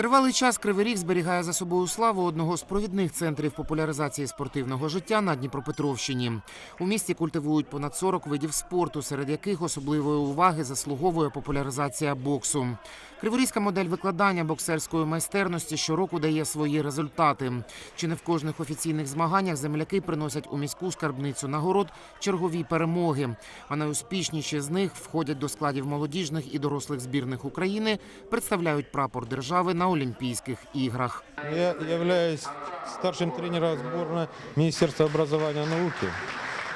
Тривалий час Кривий Ріг зберігає за собою славу одного з провідних центрів популяризації спортивного життя на Дніпропетровщині. У місті культивують понад 40 видів спорту, серед яких особливої уваги заслуговує популяризація боксу. Криворізька модель викладання боксерської майстерності щороку дає свої результати. Чи не в кожних офіційних змаганнях земляки приносять у міську скарбницю нагород чергові перемоги. А найуспішніші з них входять до складів молодіжних і дорослих збірних України, представляють прапор держави на Олімпійських іграх. Я являюсь старшим тренером сборной Министерства образования и науки.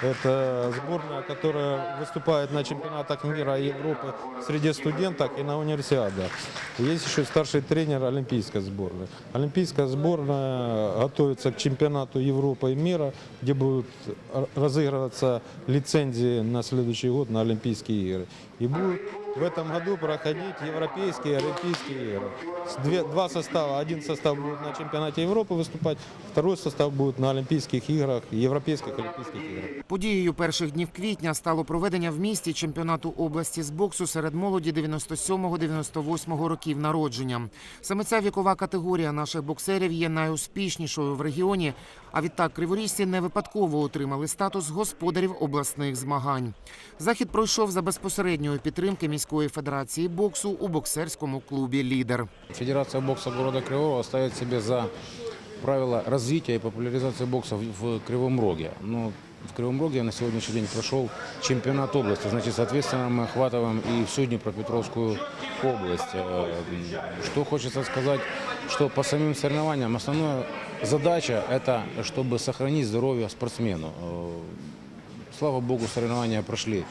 Это сборная, которая выступает на чемпионатах мира и Европы среди студенток и на универсиадах. Есть еще старший тренер Олимпийской сборной. Олимпийская сборная готовится к чемпионату Европы и мира, где будут р- разыгрываться лицензии на следующий год на Олимпийские игры. И будут в этом году проходить европейские и олимпийские игры. С две- два состава. Один состав будет на чемпионате Европы выступать, второй состав будет на Олимпийских играх, европейских олимпийских играх. Подією перших днів квітня стало проведення в місті чемпіонату області з боксу серед молоді 97-98 років народження. Саме ця вікова категорія наших боксерів є найуспішнішою в регіоні. А відтак криворіжці не випадково отримали статус господарів обласних змагань. Захід пройшов за безпосередньої підтримки міської федерації боксу у боксерському клубі Лідер. Федерация бокса города Кривого ставит себе за правило развития и популяризации бокса в в Кривом Роге. Но в Кривом Роге на сегодняшний день прошел чемпионат области. Значит, соответственно, мы охватываем и всю Днепропетровскую область. Э, Что хочется сказать, что по самим соревнованиям основная задача – это чтобы сохранить здоровье спортсмену. Э, Слава богу, соревнования прошли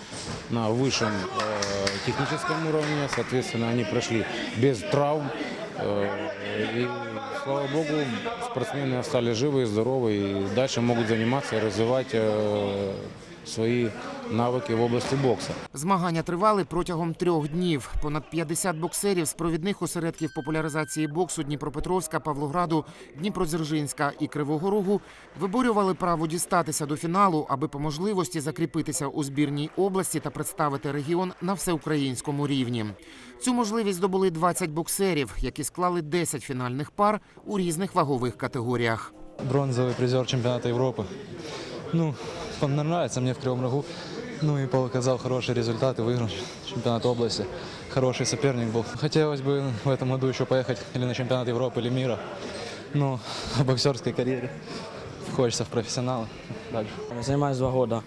на высшем э, техническом уровне, соответственно, они прошли без травм. Э, и, слава богу, спортсмены остались живы и здоровы, и дальше могут заниматься и развивать э, свои навыки в области бокса. Змагання тривали протягом трьох днів. Понад 50 боксерів з провідних осередків популяризації боксу Дніпропетровська, Павлограду, Дніпродзержинська і Кривого Рогу виборювали право дістатися до фіналу, аби по можливості закріпитися у збірній області та представити регіон на всеукраїнському рівні. Цю можливість здобули 20 боксерів, які склали 10 фінальних пар у різних вагових категоріях. бронзовый призер чемпионата Европы. Ну, он нравится мне в Кривом Рогу. Ну и показал хорошие результаты, выиграл чемпионат области. Хороший соперник был. Хотелось бы в этом году еще поехать или на чемпионат Европы, или мира. Но в боксерской карьере хочется в профессионалы. Дальше. Занимаюсь два года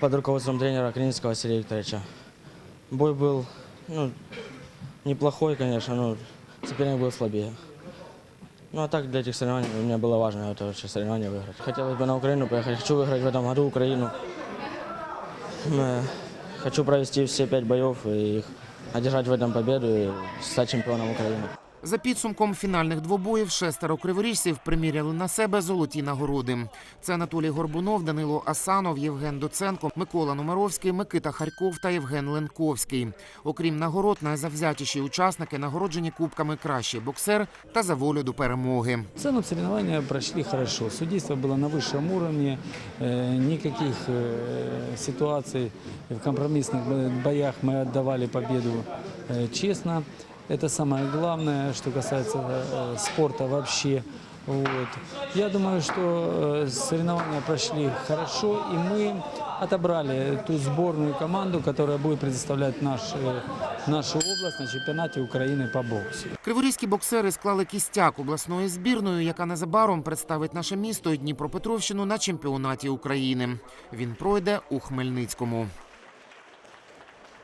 под руководством тренера Клинского Василия Викторовича. Бой был ну, неплохой, конечно, но соперник был слабее. Ну а так для этих соревнований мне было важно это вообще соревнование выиграть. Хотелось бы на Украину поехать. Хочу выиграть в этом году Украину. Э, Хочу провести все пять боев и их одержать в этом победу и стать чемпионом Украины. За підсумком фінальних двобоїв шестеро криворіжців приміряли на себе золоті нагороди. Це Анатолій Горбунов, Данило Асанов, Євген Доценко, Микола Номеровський, Микита Харьков та Євген Ленковський. Окрім нагород, найзавзятіші учасники нагороджені кубками кращий боксер та за волю до перемоги. В целом соревнования прошли хорошо. Судейство было на высшем уровне. Э, Никаких э, ситуаций в компромиссных бо- боях мы отдавали победу э, честно. Это самое главное, что касается э, спорта вообще. Вот. Я думаю, что э, соревнования прошли хорошо, и мы отобрали ту сборную команду, которая будет предоставлять наш, э, нашу область на чемпионате Украины по боксу. Криворізькі боксери склали кістяк обласної збірної, яка незабаром представить наше місто і Дніпропетровщину на чемпіонаті України. Він пройде у Хмельницькому.